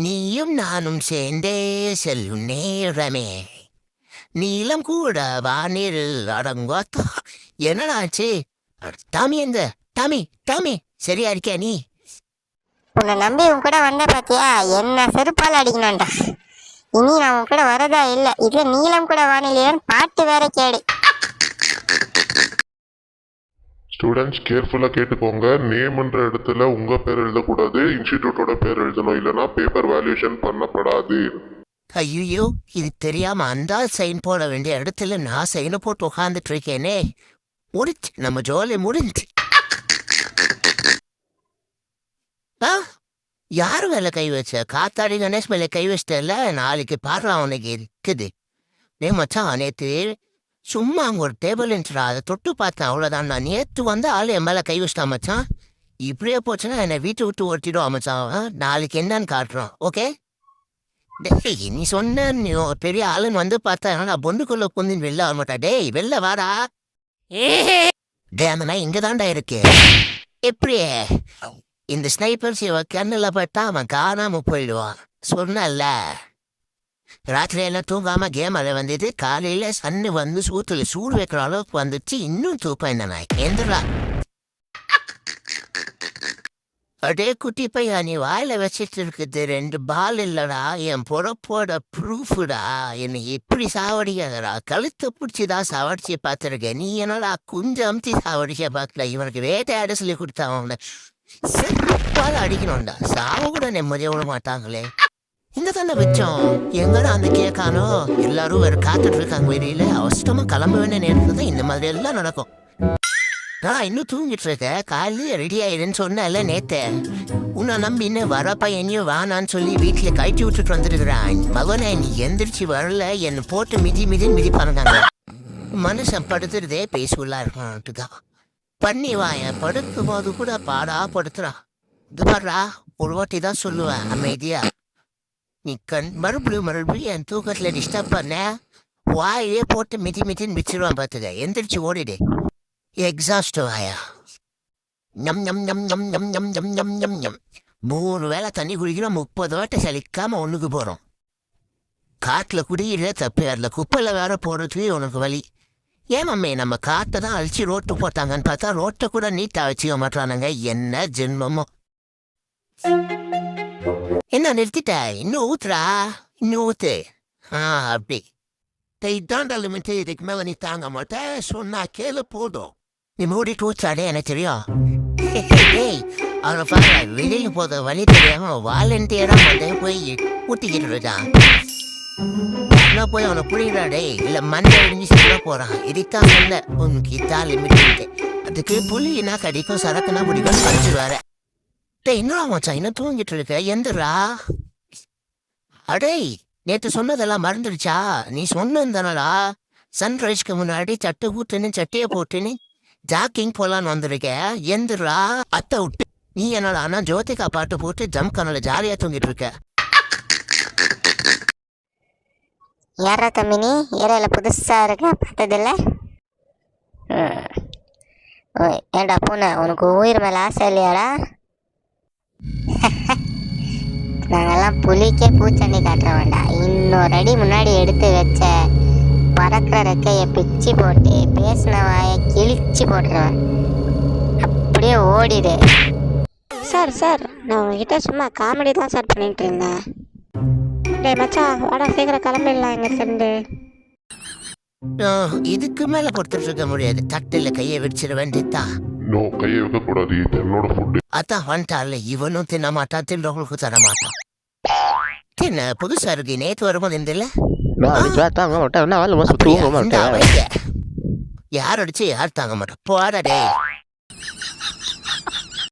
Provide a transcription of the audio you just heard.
நீயும் நானும் சேர்ந்தே செல்லும் நேரமே நீளம் கூட வானில் அடங்கோத்தா என்னடாச்சு டாமி எந்த டாமி டாமி சரியா இருக்கியா நீ உன்னை நம்பி உன் கூட வந்த பாத்தியா என்ன செருப்பால் அடிக்கணும்டா இனி நான் உன் கூட வரதா இல்ல இதுல நீளம் கூட வானிலையான்னு பாட்டு வேற கேடு ஸ்டூடெண்ட்ஸ் கேர்ஃபுல்லாக கேட்டுக்கோங்க. நேம்ன்ற இடத்துல உங்கள் பேர் எழுதக்கூடாது. இன்ஸ்டிடியூட்டோட பேர் எழுதணும். இல்லைன்னா பேப்பர் வேல்யூஷன் பண்ணப்படாது. ஐயோ இது தெரியாம அந்த சைன் போட வேண்டிய இடத்துல நான் சைனை போட்டு உட்காந்துட்டு இருக்கேனே. முடிச்சு நம்ம ஜோலி முடிஞ்சு. ஆ? யாரு மேல கை வச்ச? காத்தாடி கணேஷ் மேலே கை வச்சிட்டல நாளைக்கு பாடுறா உனக்கு இருக்குது. டே மச்சான் நேற்று சும்மா அங்க ஒரு டேபிள் இருந்துச்சுடா அதை தொட்டு பார்த்தேன். அவ்வளவுதான். நான் நேத்து வந்து ஆளு என் மேல கை வச்சிட்டான் மச்சான். இப்படியே போச்சுன்னா என்னை வீட்டை விட்டு ஓட்டிடுவான் மச்சான். ஆ, நாளைக்கு என்னன்னு காட்டுறோம் ஓகே டேய் நீ சொன்ன நீ ஒரு பெரிய ஆளுன்னு வந்து பார்த்தா நான் பொண்டுக்குள்ள குந்தின் வெளில வர மாட்டா? டேய் வெளில வாடா. டே அந்த நாய் இங்க தான்டா இருக்கு. எப்படி? இந்த ஸ்னைப்பர்ஸ் இவ கண்ணுல பட்டா அவன் காணாம போயிடுவான். சொன்னல ராத்திரி எல்லாம் தூங்காம கேம் அதை வந்துட்டு காலையில சன்னு வந்து சூத்துல சூடு வைக்கிற அளவுக்கு வந்துச்சு இன்னும் தூப்பேன் என்ன நாய் எந்திரா அடே குட்டி பையா நீ வாயில வச்சிட்டு இருக்குது ரெண்டு பால் இல்லடா என் பொறப்போட ப்ரூஃபுடா. என்னை எப்படி சாவடிக்காதடா. கழுத்தை பிடிச்சிதான் சாவடிச்சு பார்த்துருக்கேன். நீ என்னடா குஞ்சு அமுத்தி சாவடிச்ச பார்க்கல? இவனுக்கு வேட்டையாட சொல்லி கொடுத்தான் அவனை செருப்பால அடிக்கணும்டா. சாவ கூட நிம்மதியாக விட மாட்டாங்களே. இங்க தானே வச்சோம். எங்கடா அந்த கேக்கானோ எல்லாரும் வேற காத்துட்டு இருக்காங்க வெளியில. அவசரமா கிளம்ப வேண்டிய நேரத்துல தான் இந்த மாதிரி எல்லாம் நடக்கும். நான் இன்னும் தூங்கிட்டு இருக்கேன் காலையில ரெடி ஆயிடுன்னு சொன்னல நேத்து. உன்னை நம்பி இன்னும் வரப்பா என்னையும் வானான்னு சொல்லி வீட்டில் கழட்டி விட்டுட்டு வந்துருக்கிறான். மகனே நீ எந்திரிச்சு வரல. என்னை போட்டு மிதி மிதின்னு மிதிப்பானுங்க. மனுஷன் படுத்துறதே பேசுவலா தான் பண்ணி வாயன் படுக்கும் போது கூட பாடா படுத்துறான். இது பாடுறா ஒரு வாட்டி தான் சொல்லுவேன். அமைதியா. நீ கண் மறுபடியும் மறுபடியும் என் தூக்கத்தில் டிஸ்டர்ப் பண்ண வாயிலே போட்டு மிதி மிதின்னு மிச்சிருவான் பார்த்துக்க எந்திரிச்சு ஓடிடு. எக்ஸாஸ்ட் வாயா நம் நம் நம் நம் நம் நம் நம் நம் நம் நம். மூணு வேளை தண்ணி குடிக்கிறோம் முப்பது வாட்டை சலிக்காமல் ஒன்றுக்கு போகிறோம் காட்டில் குடியில தப்பு அதில் குப்பையில் வேற போறதுக்கு உனக்கு வலி. ஏன் மம்மி நம்ம காற்றை தான் அழிச்சு ரோட்டு போட்டாங்கன்னு பார்த்தா ரோட்டை கூட நீட்டாக வச்சுக்க மாட்டானுங்க என்ன ஜென்மமோ. என்ன நிறுத்திட்ட? இன்னும் ஊத்துறா? இன்னும் ஊத்து. ஆ அப்படி. இதாண்டா தாண்டாலும் இதுக்கு மேல நீ தாங்க மாட்ட. சொன்னா கேளு போதும். நீ மூடிட்டு ஊச்சாடே எனக்கு தெரியும். அவனை பாரு வெளியே போத வழி தெரியாம வாலண்டியரா வந்து போய் ஊட்டிக்கிட்டு இருக்கான். நான் போய் அவனை புரியுறாடே இல்ல மண்ணை இடிஞ்சு சொல்ல போறான். இதுதான் சொன்ன உனக்கு இதான் லிமிட் அதுக்கு புலினா கடிக்கும்? சரக்குனா முடிக்கும் படிச்சு வர டேய் என்னடா மச்சான் இன்னும் தூங்கிட்டு இருக்க? எந்திரா. அடேய் நேற்று சொன்னதெல்லாம் மறந்துடுச்சா? நீ சொன்னதானடா சன்ரைஸ்க்கு முன்னாடி சட்டை ஊட்டுன்னு சட்டையை போட்டுன்னு ஜாக்கிங் போலான்னு வந்திருக்க. எந்திரா. அத்தை விட்டு. நீ என்னடா ஆனா ஜோதிகா பாட்டு போட்டு ஜம் கனல ஜாலியா தூங்கிட்டு இருக்க. யாரா தம்பி நீ ஏரியால புதுசா இருக்க? பார்த்ததில்ல? ஏண்டா பூனை? உனக்கு உயிர் மேலே ஆசை இல்லையாடா? நாங்கெல்லாம் புலிக்கே பூச்சண்டி காட்டுற வேண்டாம் இன்னொரு அடி முன்னாடி எடுத்து வச்ச பறக்கிற ரெக்கையை பிச்சு போட்டு பேசின வாயை கிழிச்சு போட்டுருவேன். அப்படியே ஓடிடு. சார் சார் நான் உங்ககிட்ட சும்மா காமெடி தான் சார் பண்ணிட்டு இருந்தேன். டேய் மச்சான் வாடா சீக்கிரம் கிளம்பிடலாம் எங்க ஃப்ரெண்டு. இதுக்கு மேல கொடுத்துட்டு இருக்க முடியாது. தட்டுல கையை விரிச்சிட வேண்டியதா நோ கையை வைக்கக்கூடாது இது என்னோட ஃபுட்டு அதான் வந்துட்டான்ல இவனும் தின்ன மாட்டான் தின்றவங்களுக்கும் தர மாட்டான் தின்ன புதுசா இருக்கு நேத்து வரும்போது இந்த நான் அடிச்சா தாங்க மாட்டேன் என்ன வேலை தூங்க மாட்டேன் யார் அடிச்சு யார் தாங்க மாட்டோம் போடா டேய்